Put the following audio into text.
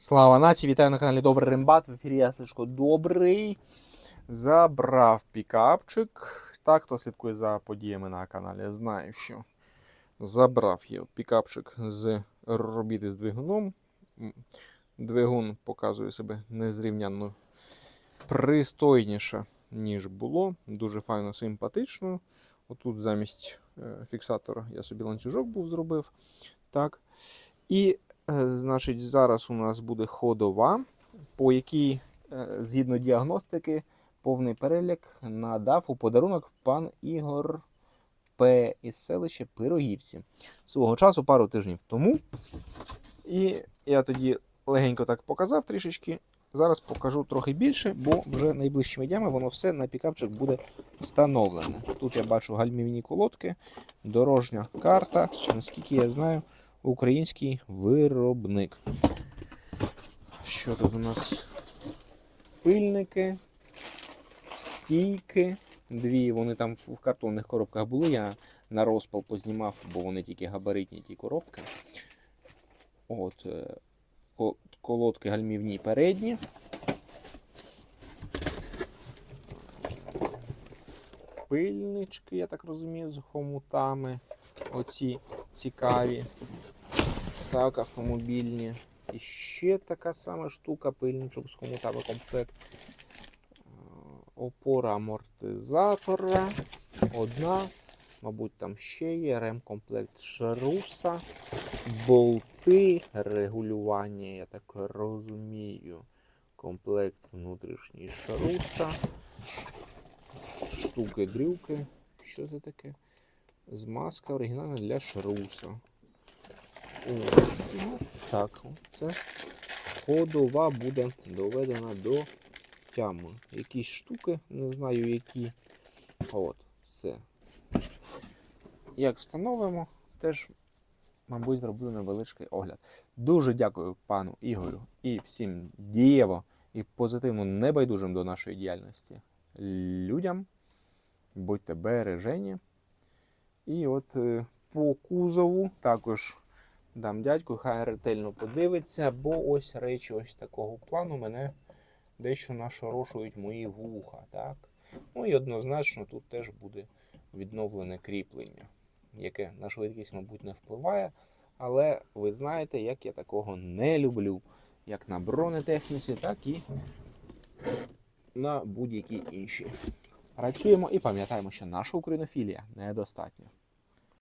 Слава нації, вітаю на каналі Добрий Рембат. В ефірі я Добрий. Забрав пікапчик. Так, хто слідкує за подіями на каналі, знає, що забрав я пікапчик з робіти з двигуном. Двигун показує себе незрівнянно пристойніше, ніж було. Дуже файно симпатично. Отут замість е, фіксатора я собі ланцюжок був зробив. Так. І Значить, зараз у нас буде ходова, по якій, е, згідно діагностики, повний перелік надав у подарунок пан Ігор П. із селища Пирогівці свого часу пару тижнів тому. І я тоді легенько так показав трішечки. Зараз покажу трохи більше, бо вже найближчими днями воно все на пікапчик буде встановлене. Тут я бачу гальмівні колодки, дорожня карта. Наскільки я знаю, український виробник. Що тут у нас? Пильники, стійки. Дві, вони там в картонних коробках були. Я на розпал познімав, бо вони тільки габаритні ті коробки. От, е, колодки гальмівні передні. Пильнички, я так розумію, з хомутами. Оці цікаві. Так, автомобільні. І ще така сама штука, пильничок з хомутами комплект. Е, Опора амортизатора. Одна. Мабуть, там ще є ремкомплект шруса, болти, регулювання, я так розумію. Комплект внутрішній шруса. Штуки-дрюки. Що це таке? Змазка оригінальна для шруса. Так, це ходова буде доведена до тями. Якісь штуки, не знаю які. От, все. Як встановимо, теж, мабуть, зроблю невеличкий огляд. Дуже дякую пану Ігорю і всім дієво і позитивно небайдужим до нашої діяльності людям. Будьте бережені. І от е, по кузову також дам дядьку, хай ретельно подивиться, бо ось речі ось такого плану мене дещо нашорошують мої вуха. Так? Ну і однозначно тут теж буде відновлене кріплення, яке на швидкість, мабуть, не впливає. Але ви знаєте, як я такого не люблю. Як на бронетехніці, так і на будь-якій іншій. Працюємо і пам'ятаємо, що наша українофілія недостатньо.